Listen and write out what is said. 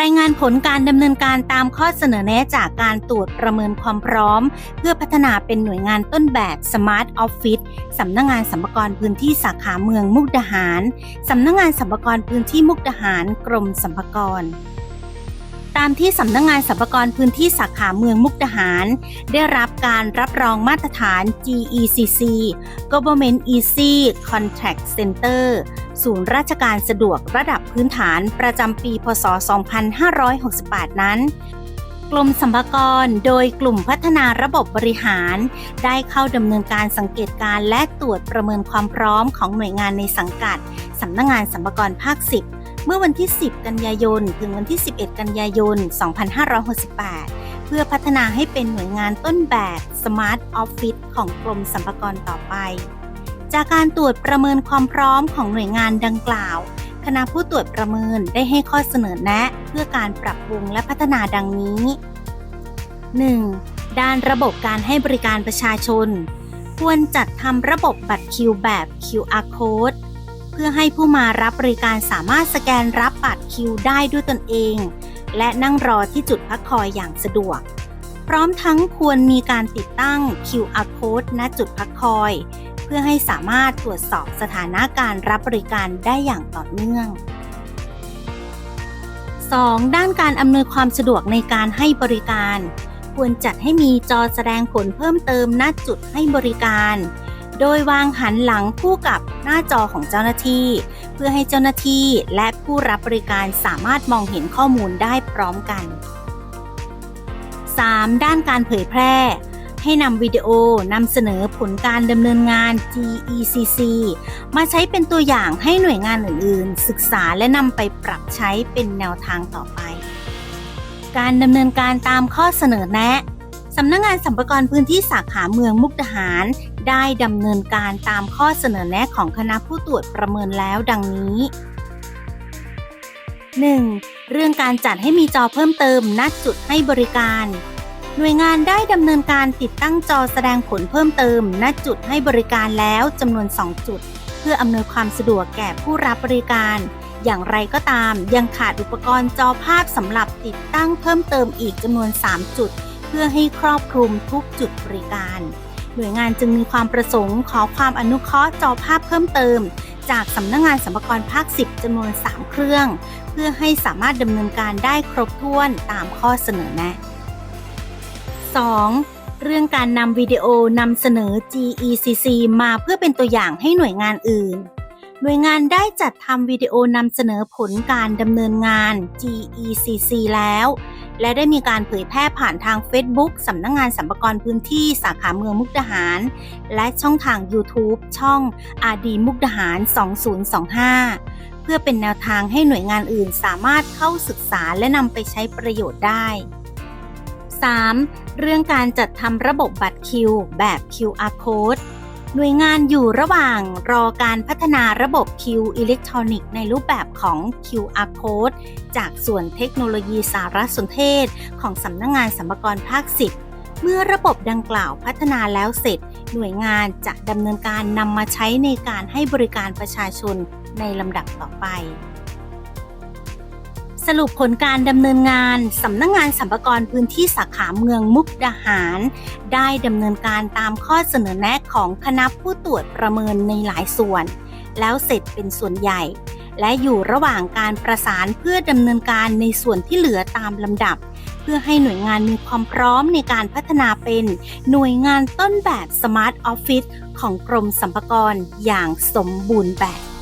รายงานผลการดำเนินการตามข้อเสนอแนะจากการตรวจประเมินความพร้อม เพื่อพัฒนาเป็นหน่วยงานต้นแบบ Smart Office สำนักงงานสัมปกรพื้นที่สาขาเมืองมุกดาหาร สำนักงงานสัมปกรพื้นที่มุกดาหาร กรมสัมปกร ตามที่สำนักงงานสัมปกรพื้นที่สาขาเมืองมุกดาหาร ได้รับการรับรองมาตรฐาน GECC Government Easy Contract Center ศูนย์ราชการสะดวกระดับพื้นฐานประจำปี พศ 2568 นั้นกรมสัมภากรโดยกลุ่มพัฒนาระบบบริหาร ได้เข้าดำเนินการสังเกตการและตรวจประเมินความพร้อมของหน่วยงานในสังกัดสำนักงงานสัมภากรภาค 10 เมื่อวันที่ 10 กันยายน ถึงวันที่ 11 กันยายน 2568 เพื่อพัฒนาให้เป็นหน่วยงานต้นแบบ Smart Office ของกรมสัมภากรต่อไป จากการตรวจประเมินความพร้อมของหน่วยงานดังกล่าว คณะผู้ตรวจประเมินได้ให้ข้อเสนอแนะ เพื่อการปรับปรุงและพัฒนาดังนี้ 1. ด้านระบบการให้บริการประชาชน ควรจัดทำระบบบัตรคิวแบบ QR code เพื่อให้ผู้มารับบริการสามารถสแกนรับบัตรคิวได้ด้วยตนเอง และนั่งรอที่จุดพักคอยอย่างสะดวก พร้อมทั้งควรมีการติดตั้ง QR code ณจุดพักคอย เพื่อให้สามารถตรวจสอบสถานะการรับบริการได้อย่างต่อเนื่อง 2. ด้านการอำนวยความสะดวกในการให้บริการ ควรจัดให้มีจอแสดงผลเพิ่มเติมณจุดให้บริการ โดยวางหันหลังคู่กับหน้าจอของเจ้าหน้าที่ เพื่อให้เจ้าหน้าที่และผู้รับบริการสามารถมองเห็นข้อมูลได้พร้อมกัน 3. ด้านการเผยแพร่ ให้นำวิดีโอนำเสนอผลการดำเนินงาน GECC มาใช้เป็นตัวอย่างให้หน่วยงานอื่นๆ ศึกษาและนำไปปรับใช้เป็นแนวทางต่อไป การดำเนินการตามข้อเสนอแนะสำนักงงานสัมปกรพื้นที่สาขาเมืองมุกดาหาร ได้ดำเนินการตามข้อเสนอแนะของคณะผู้ตรวจประเมินแล้วดังนี้ 1. เรื่องการจัดให้มีจอเพิ่มเติมณจุดให้บริการ หน่วยงานได้ดำเนินการติดตั้งจอแสดงผลเพิ่มเติมณจุดให้บริการแล้วจำนวน 2 จุด เพื่ออำนวยความสะดวกแก่ผู้รับบริการ อย่างไรก็ตามยังขาดอุปกรณ์จอภาพสำหรับติดตั้งเพิ่มเติมอีกจำนวน 3 จุด เพื่อให้ครอบคลุมทุกจุดบริการ หน่วยงานจึงมีความประสงค์ขอความอนุเคราะห์จอภาพเพิ่มเติม จากสำนักงงานสัมปกรภาค 10จำนวน 3 เครื่อง เพื่อให้สามารถดำเนินการได้ครบถ้วนตามข้อเสนอแนะ 2. เรื่องการนำวิดีโอนำเสนอ GECC มาเพื่อเป็นตัวอย่างให้หน่วยงานอื่น หน่วยงานได้จัดทำวิดีโอนำเสนอผลการดำเนินงาน GECC แล้ว และได้มีการเผยแพร่ผ่านทาง Facebook สำนักงงานสัมปกรพื้นที่สาขาเมืองมุกดาหาร และช่องทาง YouTube ช่องอาดีมุกดาหาร 2025 เพื่อเป็นแนวทางให้หน่วยงานอื่นสามารถเข้าศึกษาและนำไปใช้ประโยชน์ได้ 3. เรื่องการจัดทำระบบบัตรคิว แบบ QR code หน่วยงานอยู่ระหว่างรอการพัฒนาระบบคิวอิเล็กทรอนิกส์ในรูปแบบของ QR code จากส่วนเทคโนโลยีสารสนเทศ ของสำนักงงานสัมปกรภาค 10 เมื่อระบบดังกล่าวพัฒนาแล้วเสร็จ หน่วยงานจะดำเนินการนำมาใช้ในการให้บริการประชาชนในลำดับต่อไป สรุปผลการดำเนินงานสำนักงงานสัมปกรพื้นที่สาขาเมืองมุกดาหาร ได้ดำเนินการตามข้อเสนอแนะของคณะผู้ตรวจประเมินในหลายส่วน แล้วเสร็จเป็นส่วนใหญ่ และอยู่ระหว่างการประสานเพื่อดำเนินการในส่วนที่เหลือตามลำดับ เพื่อให้หน่วยงานมีความพร้อมในการพัฒนาเป็นหน่วยงานต้นแบบ Smart Office ของกรมสัมปกรอย่างสมบูรณ์แบบ